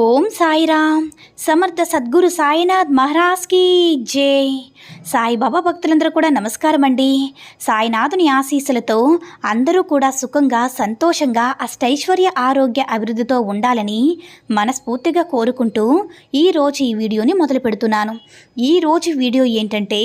ఓం సాయిరామ్. సమర్థ సద్గురు సాయినాథ్ మహారాజ్కి జై. సాయిబాబా భక్తులందరూ కూడా నమస్కారం అండి. సాయినాథుని ఆశీస్సులతో అందరూ కూడా సుఖంగా సంతోషంగా అష్టైశ్వర్య ఆరోగ్య అభివృద్ధితో ఉండాలని మనస్ఫూర్తిగా కోరుకుంటూ ఈరోజు ఈ వీడియోని మొదలు పెడుతున్నాను. ఈరోజు వీడియో ఏంటంటే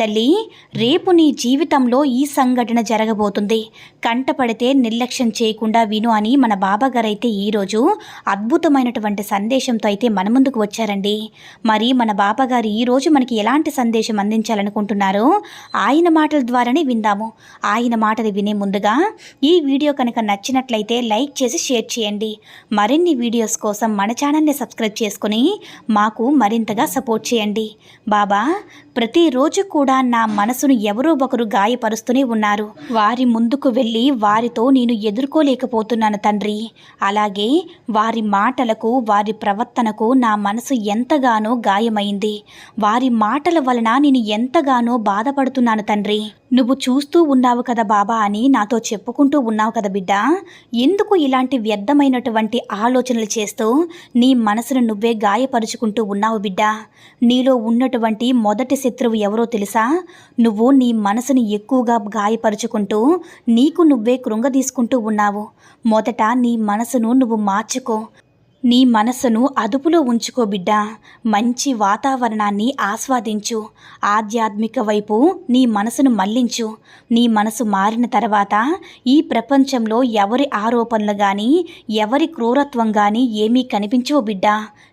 తల్లి రేపు నీ జీవితంలో ఈ సంఘటన జరగబోతుంది. కంటపడితే నిర్లక్ష్యం చేయకుండా విను అని మన బాబాగారు అయితే ఈరోజు అద్భుతమైనటువంటి సందేశంతో అయితే మన ముందుకు వచ్చారండి. మరి మన బాబాగారు ఈరోజు మనకి ఎలాంటి సందేశం అందించాలనుకుంటున్నారో ఆయన మాటల ద్వారానే విందాము. ఆయన మాటలు వినే ముందుగా ఈ వీడియో కనుక నచ్చినట్లయితే లైక్ చేసి షేర్ చేయండి. మరిన్ని వీడియోస్ కోసం మన ఛానల్ని సబ్స్క్రైబ్ చేసుకుని మాకు మరింతగా సపోర్ట్ చేయండి. బాబా ప్రతిరోజు కూడా నా మనసును ఎవరో ఒకరు గాయపరుస్తూనే ఉన్నారు. వారి ముందుకు వెళ్ళి వారితో నేను ఎదుర్కోలేకపోతున్నాను తండ్రి. అలాగే వారి మాటలకు వారి ప్రవర్తనకు నా మనసు ఎంతగానో గాయమైంది. వారి మాటల వలన నేను ఎంతగానో బాధపడుతున్నాను తండ్రి. నువ్వు చూస్తూ ఉన్నావు కదా బాబా అని నాతో చెప్పుకుంటూ ఉన్నావు కదా బిడ్డ. ఎందుకు ఇలాంటి వ్యర్థమైనటువంటి ఆలోచనలు చేస్తూ నీ మనసును నువ్వే గాయపరుచుకుంటూ ఉన్నావు బిడ్డ? నీలో ఉన్నటువంటి మొదటి శత్రువు ఎవరో తెలుసా? నువ్వు నీ మనసుని ఎక్కువగా గాయపరుచుకుంటూ నీకు నువ్వే కృంగదీసుకుంటూ ఉన్నావు. మొదట నీ మనసును నువ్వు మార్చుకో. నీ మనసును అదుపులో ఉంచుకో బిడ్డ. మంచి వాతావరణాన్ని ఆస్వాదించు. ఆధ్యాత్మిక వైపు నీ మనసును మళ్ళించు. నీ మనసు మారిన తర్వాత ఈ ప్రపంచంలో ఎవరి ఆరోపణలు కానీ ఎవరి క్రూరత్వం కానీ ఏమీ కనిపించవు బిడ్డ.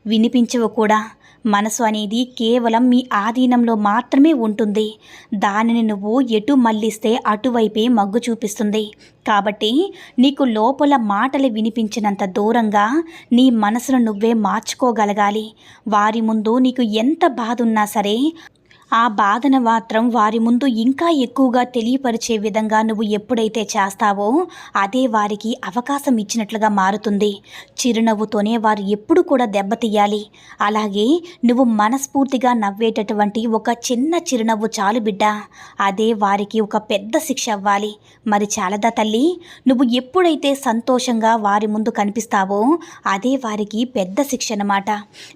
వినిపించవు కూడా. మనసు అనేది కేవలం మీ ఆధీనంలో మాత్రమే ఉంటుంది. దానిని నువ్వు ఎటు మళ్ళిస్తే అటువైపే మగ్గు చూపిస్తుంది. కాబట్టి నీకు లోపల మాటలు వినిపించినంత దూరంగా నీ మనసును నువ్వే మార్చుకోగలగాలి. వారి ముందు నీకు ఎంత బాధ ఉన్నా సరే ఆ బాధను మాత్రం వారి ముందు ఇంకా ఎక్కువగా తెలియపరిచే విధంగా నువ్వు ఎప్పుడైతే చేస్తావో అదే వారికి అవకాశం ఇచ్చినట్లుగా మారుతుంది. చిరునవ్వుతోనే వారు ఎప్పుడు కూడా దెబ్బతీయాలి. అలాగే నువ్వు మనస్ఫూర్తిగా నవ్వేటటువంటి ఒక చిన్న చిరునవ్వు చాలు బిడ్డ. అదే వారికి ఒక పెద్ద శిక్ష అవ్వాలి. మరి చాలదా తల్లి? నువ్వు ఎప్పుడైతే సంతోషంగా వారి ముందు కనిపిస్తావో అదే వారికి పెద్ద శిక్ష అన్నమాట.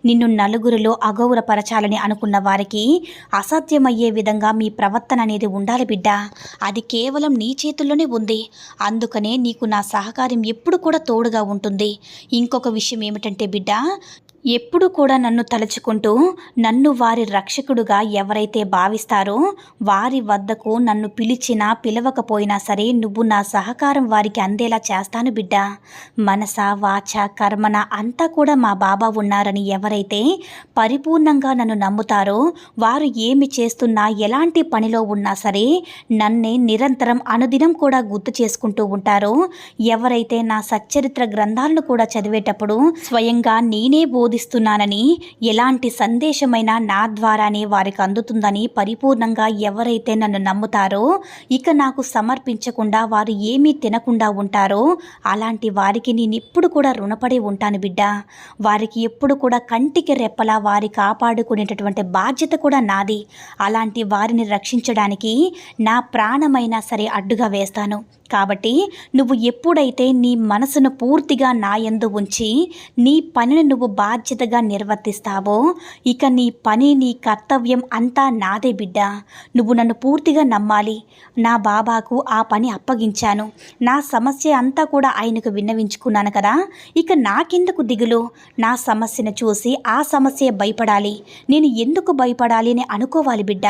నిన్ను నలుగురిలో అగౌరపరచాలని అనుకున్న వారికి అసాధ్యమయ్యే విధంగా మీ ప్రవర్తన అనేది ఉండాలి బిడ్డ. అది కేవలం నీ చేతుల్లోనే ఉంది. అందుకనే నీకు నా సహకారం ఎప్పుడు కూడా తోడుగా ఉంటుంది. ఇంకొక విషయం ఏమిటంటే బిడ్డ ఎప్పుడు కూడా నన్ను తలుచుకుంటూ నన్ను వారి రక్షకుడుగా ఎవరైతే భావిస్తారో వారి వద్దకు నన్ను పిలిచినా పిలవకపోయినా సరే నువ్వు నా సహకారం వారికి అందేలా చేస్తాను బిడ్డ. మనస వాచ కర్మన అంతా కూడా మా బాబా ఉన్నారని ఎవరైతే పరిపూర్ణంగా నన్ను నమ్ముతారో వారు ఏమి చేస్తున్నా ఎలాంటి పనిలో ఉన్నా సరే నన్నే నిరంతరం అనుదినం కూడా గుర్తు చేసుకుంటూ ఉంటారో ఎవరైతే నా సచ్చరిత్ర గ్రంథాలను కూడా చదివేటప్పుడు స్వయంగా నేనే బోధిస్తున్నానని ఎలాంటి సందేశమైనా నా ద్వారానే వారికి అందుతుందని పరిపూర్ణంగా ఎవరైతే నన్ను నమ్ముతారో ఇక నాకు సమర్పించకుండా వారు ఏమీ తినకుండా ఉంటారో అలాంటి వారికి నేను ఎప్పుడు కూడా రుణపడి ఉంటాను బిడ్డ. వారికి ఎప్పుడు కూడా కంటికి రెప్పలా వారి కాపాడుకునేటటువంటి బాధ్యత కూడా నాది. అలాంటి వారిని రక్షించడానికి నా ప్రాణమైనా సరే అడ్డుగా వేస్తాను. కాబట్టి నువ్వు ఎప్పుడైతే నీ మనసును పూర్తిగా నా యందు ఉంచి నీ పనిని నువ్వు బాధ్యతగా నిర్వర్తిస్తావో ఇక నీ పని నీ కర్తవ్యం అంతా నాదే బిడ్డ. నువ్వు నన్ను పూర్తిగా నమ్మాలి. నా బాబాకు ఆ పని అప్పగించాను. నా సమస్య అంతా కూడా ఆయనకు విన్నవించుకున్నాను కదా. ఇక నాకెందుకు దిగులు? నా సమస్యను చూసి ఆ సమస్య భయపడాలి. నేను ఎందుకు భయపడాలి అని అనుకోవాలి బిడ్డ.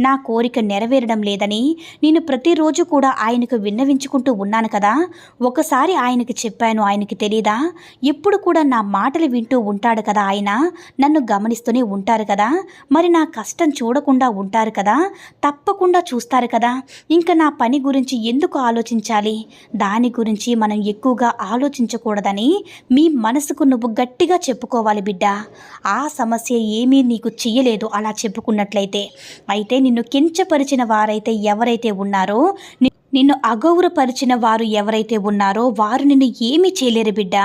నా కోరిక నెరవేరడం లేదని నేను ప్రతిరోజు కూడా ఆయనకు విన్నవి తలదించుకుంటూ ఉన్నాను కదా ఒకసారి ఆయనకి చెప్పాను ఆయనకి తెలీదా? ఎప్పుడు కూడా నా మాటలు వింటూ ఉంటాడు కదా ఆయన నన్ను గమనిస్తూనే ఉంటారు కదా? మరి నా కష్టం చూడకుండా ఉంటారు కదా? తప్పకుండా చూస్తారు కదా? ఇంకా నా పని గురించి ఎందుకు ఆలోచించాలి? దాని గురించి మనం ఎక్కువగా ఆలోచించకూడదని మీ మనసుకు నువ్వు గట్టిగా చెప్పుకోవాలి బిడ్డ. ఆ సమస్య ఏమీ నీకు చెయ్యలేదు అలా చెప్పుకున్నట్లయితే. అయితే నిన్ను కించపరిచిన వారైతే ఎవరైతే ఉన్నారో నిన్ను అగౌరవపరిచిన వారు ఎవరైతే ఉన్నారో వారు నిన్ను ఏమీ చేయలేరు బిడ్డ.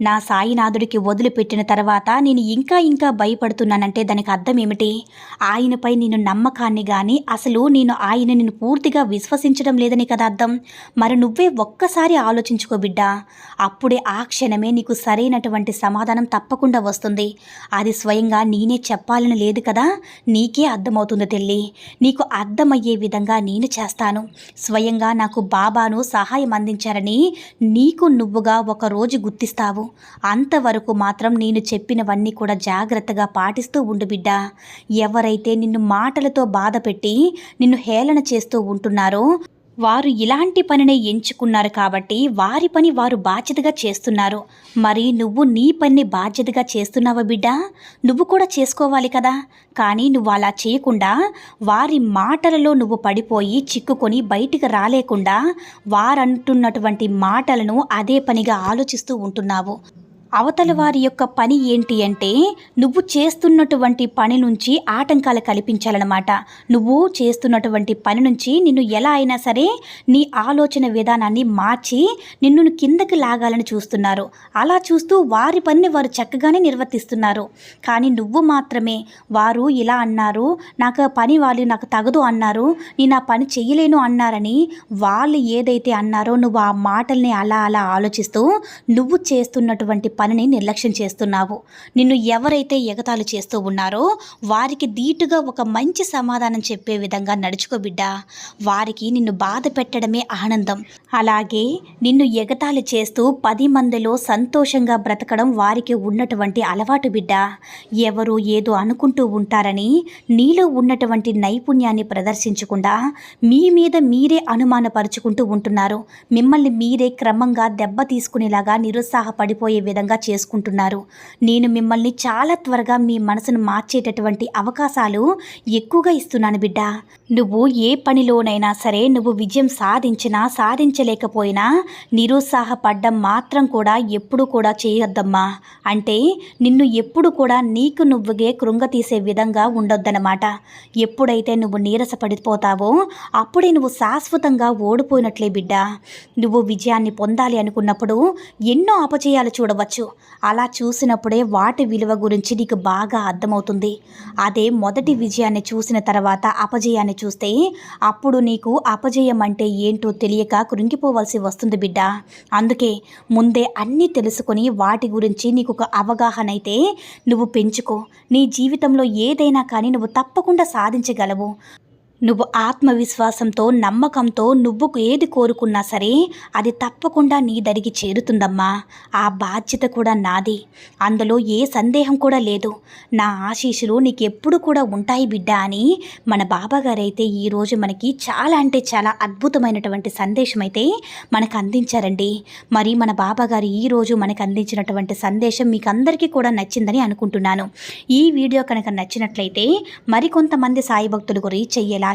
నా సాయినాథుడికి వదిలిపెట్టిన తర్వాత నేను ఇంకా ఇంకా భయపడుతున్నానంటే దానికి అర్థం ఏమిటి? ఆయనపై నేను నమ్మకాన్ని కానీ అసలు నేను ఆయన నిన్ను పూర్తిగా విశ్వసించడం లేదని కదా అర్థం? మరి నువ్వే ఒక్కసారి ఆలోచించుకో బిడ్డ. అప్పుడే ఆ క్షణమే నీకు సరైనటువంటి సమాధానం తప్పకుండా వస్తుంది. అది స్వయంగా నేనే చెప్పాలని లేదు కదా? నీకే అర్థమవుతుంది తెల్లి. నీకు అర్థమయ్యే విధంగా నేను చేస్తాను. స్వయంగా నాకు బాబాను సహాయం అందించారని నీకు నువ్వుగా ఒక రోజు గుర్తిస్తావు. అంతవరకు మాత్రం నేను చెప్పినవన్నీ కూడా జాగ్రత్తగా పాటిస్తూ ఉండు బిడ్డ. ఎవరైతే నిన్ను మాటలతో బాధపెట్టి నిన్ను హేళన చేస్తూ ఉంటున్నారో వారు ఇలాంటి పనినే ఎంచుకున్నారు కాబట్టి వారి పని వారు బాధ్యతగా చేస్తున్నారు. మరి నువ్వు నీ పనిని బాధ్యతగా చేస్తున్నావా బిడ్డ? నువ్వు కూడా చేసుకోవాలి కదా. కానీ నువ్వు అలా చేయకుండా వారి మాటలలో నువ్వు పడిపోయి చిక్కుకొని బయటికి రాలేకుండా వారంటున్నటువంటి మాటలను అదే పనిగా ఆలోచిస్తూ ఉంటున్నావు. అవతల వారి యొక్క పని ఏంటి అంటే నువ్వు చేస్తున్నటువంటి పని నుంచి ఆటంకాలు కల్పించాలన్నమాట. నువ్వు చేస్తున్నటువంటి పని నుంచి నిన్ను ఎలా అయినా సరే నీ ఆలోచన విధానాన్ని మార్చి నిన్ను కిందకి లాగాలని చూస్తున్నారు. అలా చూస్తూ వారి పనిని వారు చక్కగానే నిర్వర్తిస్తున్నారు. కానీ నువ్వు మాత్రమే వారు ఇలా అన్నారు నాకు పని వాళ్ళు నాకు తగదు అన్నారు నేను ఆ పని చెయ్యలేను అన్నారని వాళ్ళు ఏదైతే అన్నారో నువ్వు ఆ మాటల్ని అలా అలా ఆలోచిస్తూ నువ్వు చేస్తున్నటువంటి పని పనిని నిర్లక్ష్యం చేస్తున్నావు. నిన్ను ఎవరైతే ఎగతాళి చేస్తూ ఉన్నారో వారికి ధీటుగా ఒక మంచి సమాధానం చెప్పే విధంగా నడుచుకో బిడ్డా. వారికి నిన్ను బాధ పెట్టడమే ఆనందం. అలాగే నిన్ను ఎగతాళి చేస్తూ పది మందిలో సంతోషంగా బ్రతకడం వారికి ఉన్నటువంటి అలవాటు బిడ్డ. ఎవరు ఏదో అనుకుంటూ ఉంటారని నీలో ఉన్నటువంటి నైపుణ్యాన్ని ప్రదర్శించకుండా మీ మీద మీరే అనుమానపరుచుకుంటూ ఉంటున్నారు. మిమ్మల్ని మీరే క్రమంగా దెబ్బ తీసుకునేలాగా నిరుత్సాహపడిపోయే విధంగా చేసుకుంటున్నారు. నేను మిమ్మల్ని చాలా త్వరగా మీ మనసును మార్చేటటువంటి అవకాశాలు ఎక్కువగా ఇస్తున్నాను బిడ్డ. నువ్వు ఏ పనిలోనైనా సరే నువ్వు విజయం సాధించినా సాధించలేకపోయినా నిరుత్సాహపడ్డం మాత్రం కూడా ఎప్పుడు కూడా చేయొద్దమ్మా. అంటే నిన్ను ఎప్పుడు కూడా నీకు నువ్వుగే కృంగతీసే విధంగా ఉండొద్దనమాట ఎప్పుడైతే నువ్వు నీరసపడిపోతావో అప్పుడే నువ్వు శాశ్వతంగా ఓడిపోయినట్లే బిడ్డ. నువ్వు విజయాన్ని పొందాలి అనుకున్నప్పుడు ఎన్నో అపజయాలు చూడవచ్చు. అలా చూసినప్పుడే వాటి విలువ గురించి నీకు బాగా అర్థమవుతుంది. అదే మొదటి విజయాన్ని చూసిన తర్వాత అపజయాన్ని చూస్తే అప్పుడు నీకు అపజయం అంటే ఏంటో తెలియక కృంగిపోవలసి వస్తుంది బిడ్డ. అందుకే ముందే అన్నీ తెలుసుకొని వాటి గురించి నీకు ఒక అవగాహన అయితే నువ్వు పెంచుకో. నీ జీవితంలో ఏదైనా కానీ నువ్వు తప్పకుండా సాధించగలవు. నువ్వు ఆత్మవిశ్వాసంతో నమ్మకంతో నువ్వు ఏది కోరుకున్నా సరే అది తప్పకుండా నీ దరికి చేరుతుందమ్మా. ఆ బాధ్యత కూడా నాది. అందులో ఏ సందేహం కూడా లేదు. నా ఆశీస్సులు నీకు ఎప్పుడు కూడా ఉంటాయి బిడ్డ అని మన బాబాగారైతే ఈరోజు మనకి చాలా అంటే చాలా అద్భుతమైనటువంటి సందేశం అయితే మనకు అందించారండి. మరి మన బాబాగారు ఈరోజు మనకు అందించినటువంటి సందేశం మీకు అందరికీ కూడా నచ్చిందని అనుకుంటున్నాను. ఈ వీడియో కనుక నచ్చినట్లయితే మరికొంతమంది సాయి భక్తులకు రీచ్ అయ్యేలా